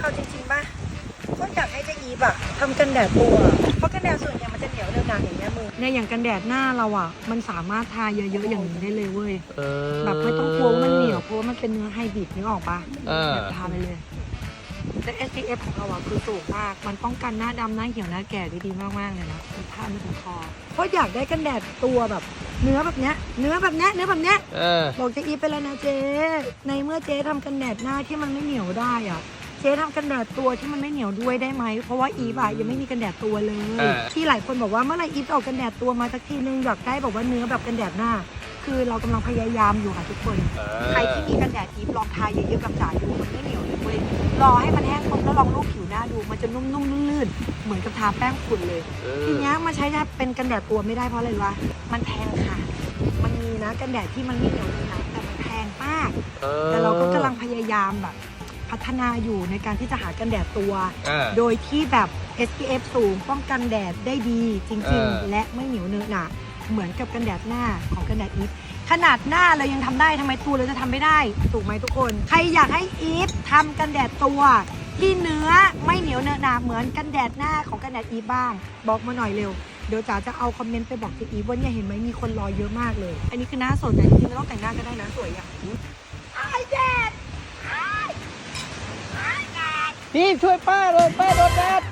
เอาจริงๆป่ะก็อยากให้เจะอีบอะทำกันแดดตัว เพราะกันแดดส่วนใหญ่มันจะเหนียวเร็วหนาอย่างเงี้ยมือเนี่ยอย่างกันแดดหน้าเราอะมันสามารถทาเยอะๆอย่างนี้ได้เลยเว้ย เออแบบไม่ต้องกลัวว่ามันเหนียวเพราะว่ามันเป็นเนื้อไฮบริดนึกออกปะอ่าแบบทาไปเลย แต่ SPF ของเราอะคือสูงมาก มันป้องกันหน้าดำหน้าเหี่ยวหน้าแก่ได้ดีมากๆเลยนะมันทาไม่ถึงคอ เพราะอยากได้กันแดดตัวแบบ เนื้อแบบเนี้ย เนื้อแบบเนี้ย เนื้อแบบเนี้ย เออ บอกเจะอีฟไปแล้วนะเจ๊ในเมื่อเจ๊ทำกันแดดหน้าที่มันไม่เหนียวได้อะ เจ๊ทำกันแดดตัวที่มันไม่เหนียวด้วยได้ไหม เพราะว่าอีฟอะยังไม่มีกันแดดตัวเลย เออ ที่หลายคนบอกว่าเมื่อไหร่อีฟจะออกกันแดดตัวมาสักทีนึงอยากได้แบบว่าเนื้อแบบกันแดดหน้า คือเรากำลังพยายามอยู่ค่ะทุกคนเอใครที่มีกันแดดอีฟลองทาเยอะๆกับจ๋าดูมันไม่เหนียวเลยเว้ยรอให้มันแห้งปุ๊บแล้วลองลูบผิวหน้าดูมันจะนุ่มๆลื่นๆเหมือนกับทาแป้งฝุ่นเลยเอทีอเนี้ยมาใช้เป็นกันแดดตัวไม่ได้เพราะอะไรรู้ปะมันแพงค่ะ มันมีนะกันแดดที่มันไม่เหนียวเลยนะแต่มันแพงมากออแต่เราก็กำลังพยายามแบบ พัฒนาอยู่ในการที่จะหากันแดดตัว อ่า โดยที่แบบ SPF สูงป้องกันแดดได้ดีจเอริงอๆ และไม่เหนียวเนอะหนะเหมือนกับกันแดดหน้าของกันแดดอีฟขนาดหน้าเรายังทำได้ทำไมตัวเราจะทำไม่ได้ ถูกไหมทุกคน ใครอยากให้อีฟทำกันแดดตัวที่เนื้อไม่เหนียวเนอะหนาเหมือนกันแดดหน้าของกันแดดอีฟบ้าง บอกมาหน่อยเร็ว เดี๋ยวจ๋าจะเอาคอมเมนต์ไปบอกเจอีฟว่าเนี่ยเห็นไหมมีคนรอเยอะมากเลย อันนี้คือหน้าสดแต่จริงๆไม่ต้องแต่งหน้าก็ได้นะสวยอย่างไอ้แดด พี่ช่วยป้าเลยป้าโดนแดด